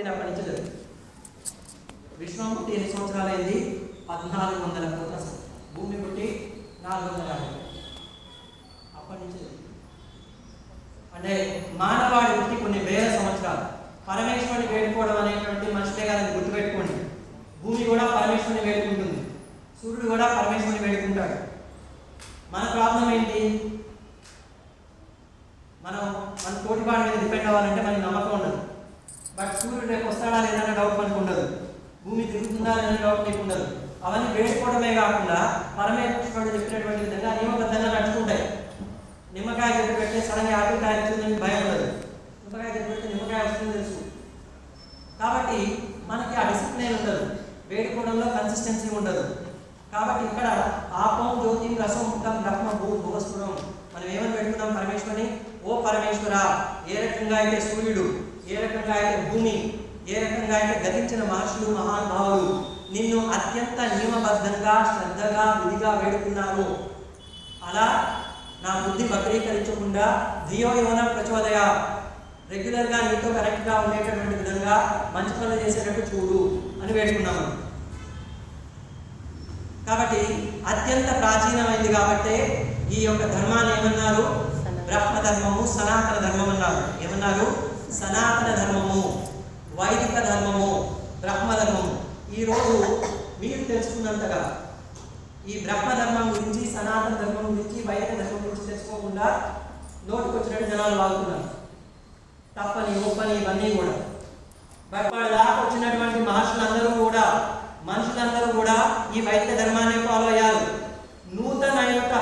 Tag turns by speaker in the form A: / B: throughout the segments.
A: పుట్టినప్పటి నుంచి జరుగుతుంది విశ్వం పుట్టి ఎన్ని సంవత్సరాలు అయింది పద్నాలుగు వందల కోట్ల భూమి పుట్టి నాలుగు వందల యాభై. అప్పటి నుంచి అంటే మానవాడి పుట్టి కొన్ని వేల సంవత్సరాలు. పరమేశ్వరుని వేడుకోవడం అనేటువంటి మనిషినే కాదని గుర్తుపెట్టుకోండి. భూమి కూడా పరమేశ్వరుని వేడుకుంటుంది. సూర్యుడు కూడా పరమేశ్వరుని వేడుకుంటాడు. మన ప్రాబ్లం ఏంటి? మనం మన తోటిపాడు మీద డిపెండ్ అవ్వాలంటే మనకి నమ్మకం ఉండదు. బట్ సూర్యుడు రేపు వస్తాడా లేదనే డౌట్ మనకు ఉండదు. భూమి తిరుగుతుందా లేదనే డౌట్ నీకు ఉండదు. అవన్నీ వేసుకోవడమే కాకుండా పరమేశ్వరుడు చెప్పినటువంటి విధంగా నియమబద్ధంగా నడుచుకుంటాయి నిమ్మకాయ చెట్టు పెడితే సడన్గా ఆపిల్ కాయ వచ్చిందని భయం ఉండదు. నిమ్మకాయ చెట్టు పెడితే నిమ్మకాయ వస్తుందని తెలుసు. కాబట్టి మనకి ఆ డిసిప్లిన్ ఉండదు. వేడుకోవడంలో కన్సిస్టెన్సీ ఉండదు. కాబట్టి ఇక్కడ ఆపం జ్యోతి రసం ముఖం బ్రహ్మ భూ భువస్ఫురం మనం ఏమని పెట్టుకున్నాం? పరమేశ్వరిని? ఓ పరమేశ్వర ఏ రకంగా అయితే సూర్యుడు రకంగా అయితే భూమి ఏ రకంగా అయితే గతించిన మహర్షులు మహానుభావులు నిన్ను అత్యంత నియమబద్ధంగా శ్రద్ధగా విధిగా వేడుకున్నారు. అలా నా బుద్ధి వక్రీకరించకుండా ధియో యోన ప్రచోదయ రెగ్యులర్గా నీతో కరెక్ట్గా ఉండేటటువంటి విధంగా మంచి పనులు చేసేటట్టు చూడు అని వేడుకున్నాము. కాబట్టి అత్యంత ప్రాచీనమైంది కాబట్టి ఈ యొక్క ధర్మాన్ని ఏమన్నారు? బ్రహ్మ ధర్మము సనాతన ధర్మం అన్నారు ఏమన్నారు? సనాతన ధర్మము వైదిక ధర్మము బ్రహ్మధర్మము ఈరోజు మీరు తెలుసుకున్నంతగా ఈ బ్రహ్మధర్మం గురించి సనాతన ధర్మం గురించి వైదిక ధర్మం గురించి తెలుసుకోకుండా నోటికొచ్చినట్టు జనాలు వాడుతున్నారు తప్పని ఓపని ఇవన్నీ కూడా. బట్ దాకా వచ్చినటువంటి మహర్షులందరూ కూడా మనుషులందరూ కూడా ఈ వైదిక ధర్మాన్ని ఫాలో అయ్యారు నూతన యొక్క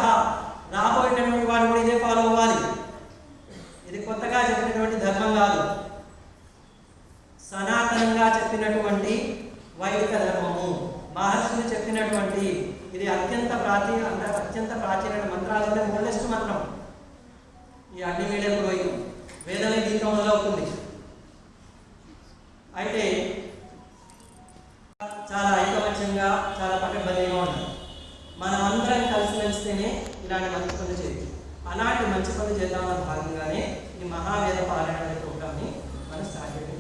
A: రాబోయేటటువంటి వాడు కూడా ఇదే ఫాలో అవ్వాలి ఇది కొత్తగా చెప్పినటువంటి ధర్మం కాదు. సనాతనంగా చెప్పినటువంటి వైదిక ధర్మము. మహర్షులు చెప్పినటువంటి ఇది అత్యంత ప్రాచీన అంటే అత్యంత ప్రాచీన మంత్రాలంటే ఓల్డెస్ట్ మంత్రం. ఈ అన్ని మీడియం పోయి వేదన దీంతో మొదలవుతుంది. అయితే చాలా ఐకమత్యంగా చాలా పకడ్బందీగా ఉంటాం మనం అందరం కలిసి మెలిస్తేనే ఇలాంటి మంచి పనులు చేయొచ్చు అలాంటి మంచి పనులు చేద్దామన్న భాగంగానే ఈ మహావేద పారాయణ అనే ప్రోగ్రామ్ని మనం స్టార్ట్ చేయడం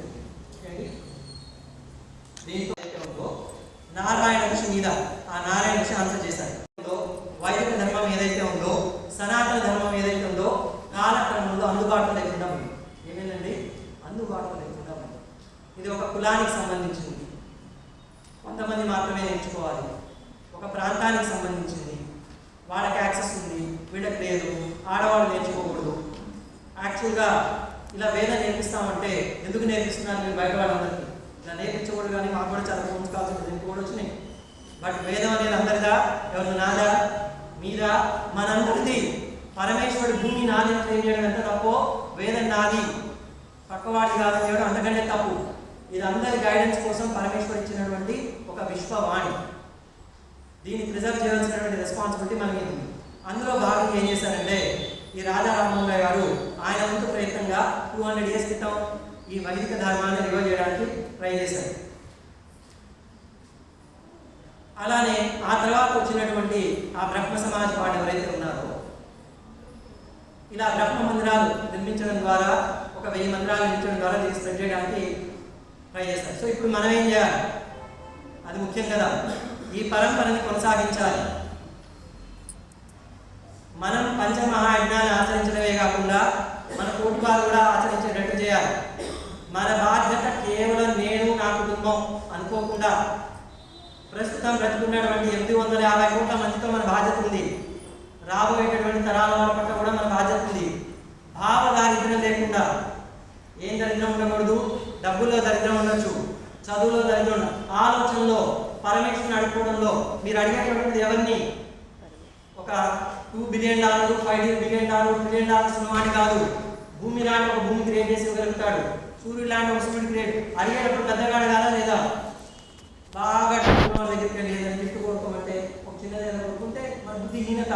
A: దీంతో అయితే ఉందో నారాయణ ఋషి మీద ఆ నారాయణ ఋషి ఆన్సర్ చేశారు. వైదిక ధర్మం ఏదైతే ఉందో సనాతన ధర్మం ఏదైతే ఉందో కాలక్రమంలో అందుబాటులో లేకుండా ఉంది. ఏమేనండి అందుబాటులో లేకుండా ఉంది. ఇది ఒక కులానికి సంబంధించింది. కొంతమంది మాత్రమే నేర్చుకోవాలి. ఒక ప్రాంతానికి సంబంధించింది. వాళ్ళకి యాక్సెస్ ఉంది. వీళ్ళకి లేదు. ఆడవాళ్ళు నేర్చుకోకూడదు. యాక్చువల్గా ఇలా వేదం నేర్పిస్తామంటే ఎందుకు నేర్పిస్తున్నాను మీరు బయట వాళ్ళందరికీ ఇలా నేర్పించకూడదు కానీ మాకు కూడా చాలా ఫోన్స్ కాల్స్ దీనికి కూడా వచ్చినాయి. బట్ వేదం అనేది అందరిదా? ఎవరు నాదా? మీదా? మనందరిది. పరమేశ్వరుడు భూమి నాది అని చేయడం ఎంత తప్పో వేదం నాది. పక్కవాడి కాదని చేయడం అంతకంటే తప్పు. ఇది అందరి గైడెన్స్ కోసం పరమేశ్వరుడు ఇచ్చినటువంటి ఒక విశ్వవాణి. దీన్ని ప్రిజర్వ్ చేయాల్సినటువంటి రెస్పాన్సిబిలిటీ మనకి ఉంది. అందులో భాగంగా ఏం చేశారంటే ఈ రాజా రామమోహన్ రాయ్ గారు ఆయన వంతు ప్రయత్నంగా టూ హండ్రెడ్ ఇయర్స్ క్రితం ఈ వైదిక ధర్మాన్ని నిల్వ చేయడానికి ట్రై చేశారు. అలానే ఆ తర్వాత వచ్చినటువంటి ఆ బ్రహ్మ సమాజ్ వాళ్ళు ఎవరైతే ఉన్నారో ఇలా బ్రహ్మ మందిరాలు నిర్మించడం ద్వారా ఒక వెయ్యి మందిరాలు నిర్మించడం ద్వారా దీన్ని స్ప్రెడ్ చేయడానికి ట్రై చేస్తారు సో ఇప్పుడు మనం ఏం చేయాలి? అది ముఖ్యం కదా. ఈ పరంపరని కొనసాగించాలి. మనం పంచమహాయజ్ఞాన్ని ఆచరించడం కాకుండా మన తోటి వారు కూడా ఆచరించేటట్టు చేయాలి మన బాధ్యత కేవలం నేను నా కుటుంబం అనుకోకుండా ప్రస్తుతం బ్రతుకున్నటువంటి ఎనిమిది వందల యాభై కోట్ల మందితో మన బాధ్యత ఉంది. రాబోయేటటువంటి తరాల వారి పట్ల కూడా మన బాధ్యత ఉంది. భావ దారిద్ర్యం లేకుండా ఏం దరిద్రం ఉండకూడదు డబ్బుల్లో దరిద్రం ఉండొచ్చు చదువులో దరిద్రం ఆలోచనలో పరమేశ్వరుని అడుక్కోవడంలో మీరు అడిగేటటువంటిది ఎవరిని? ఒక టూ బిలియన్ డాలర్లు five billion dollar trillion dollars ఉన్నవాడిని కాదు. భూమి లాంటి ఒక భూమి క్రియేట్ చేసి ఇవ్వగలుగుతాడు. సూర్యుడు లాంటి ఒక సూర్యుడు క్రియేట్ అడిగేటప్పుడు పెద్దగాడు కాదా లేదా? బాగా డబ్బున్న వాళ్ళ దగ్గరికి ఏదైనా గిఫ్ట్ కోరుకోమంటే ఒక చిన్నది కోరుకుంటే మన బుద్ధిహీనత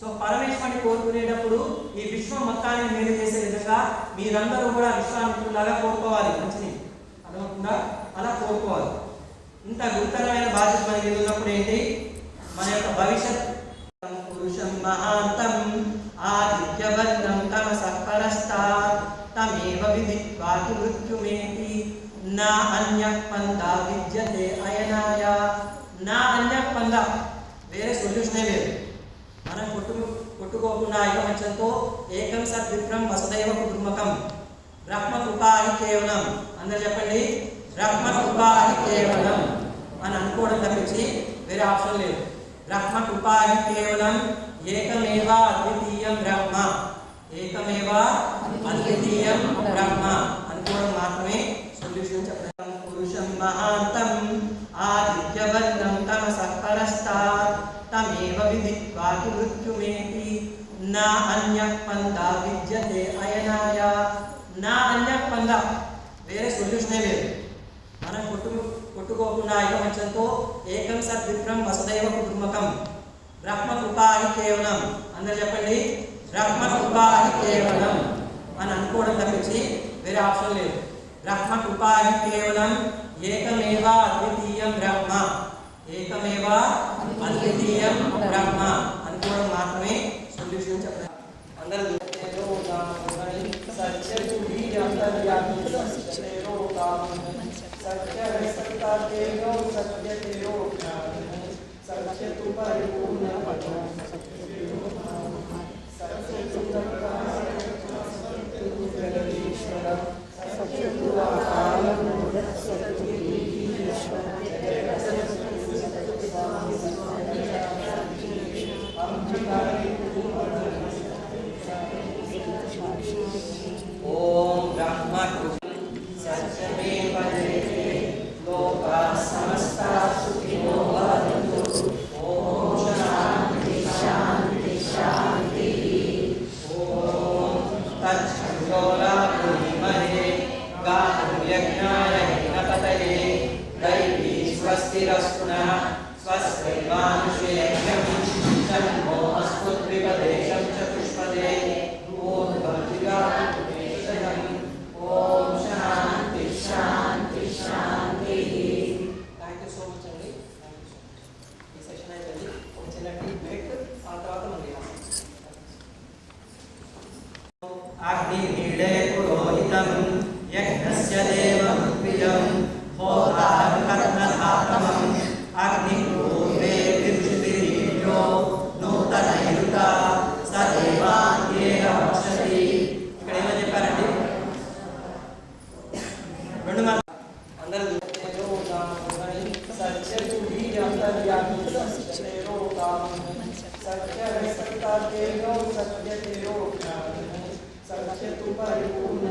A: సో పరమేశ్వరుని కోరుకునేటప్పుడు ఈ విశ్వం మొత్తాన్ని మేలు చేసే విధంగా మీరందరూ కూడా విశ్వామిత్రులాగా కోరుకోవాలి. మంచిని అర్థమవుతుందా? అలా కోరుకోవాలి. ఇంత గురుతరమైన బాధ్యత మనకి మీద ఉన్నప్పుడు ఏంటి? మన యొక్క భవిష్యత్. పురుషం మహాంతం ఆదిత్యవర్ణం తమ పరస్తాత్ తమేవ విదిత్వాతి మృత్యుమేతి. నా అన్య విద్యతే అయనాయ నా అన్య పంద వేరే సొల్యూషనే లేదు. మనం కొట్టు కొట్టుకోకుండా ఐకమత్యంతో ఏకం సత్ విప్రం వసుదైవ కుటుంబకం. బ్రహ్మ కృపాని కేవలం. అందరు చెప్పండి? బ్రహ్మ కృపాని కేవలం. అని అనుకోవడం తప్పించి వేరే ఆప్షన్ లేదు. బ్రహ్మ కృపాని కేవలం ఏకమేవ అద్వితీయం బ్రహ్మ. ఏకమేవ అద్వితీయం బ్రహ్మ అనుకోవడం మాత్రమే సొల్యూషన్ చెప్పడం పురుషం మహాంతం ఆదిత్యవర్ణం తమ సత్పరస్తాత్ తమేవ విదిత్వాకి మృత్యుమేతి నా అన్య పంద విద్యతే అయనాయ నా అన్య పంద వేరే సొల్యూషనే లేదు మనం కొట్టు కొట్టుకోకుండా ఐకమత్యంతో ఏకం సద్విప్రం వసుదైవ కుటుంబకం. బ్రహ్మ కృపాని కేవలం. అందరు చెప్పండి? బ్రహ్మ కృపాని కేవలం అని అనుకోవడం తప్పించి వేరే ఆప్షన్ లేదు. బ్రహ్మ కృపాని కేవలం ఏకమేవ అద్వితీయం బ్రహ్మ. ఏకమేవ అద్వితీయం బ్రహ్మ అనుకోవడం మాత్రమే సొల్యూషన్ చెప్పడం అందరూ సత్యలో కామని సత్యగుడి అంతర్యామి సత్య గాతుం యజ్ఞాయ హినపతయే దైవీ స్వస్తిరస్తునః స్వస్తిర్మానుషేభ్యం శంభో అస్మద్విపదేశం చతుష్పదే ఓం భక్తిగాతు ఓం శాంతి శాంతి శాంతి థ్యాంక్ యూ సో మచ్ అండి ఈ సెషన్ అయిపోయింది ఒక చిన్న టీ బ్రేక్ ఆ తర్వాత మళ్ళీ అగ్నిహీడే పురోహితం యజ్ఞస్య దేవమృత్విజం హోతారం కర్ణధాతమం అగ్నిపూర్వే విర్షితిరీడ్యో నూతనైరుత సదేవాన్యేన వక్షతి ఇక్కడ ఏమని చెప్పారండి రెండు మంది అందరూ సత్యలో సత్య సత్యతు పరిపూర్ణ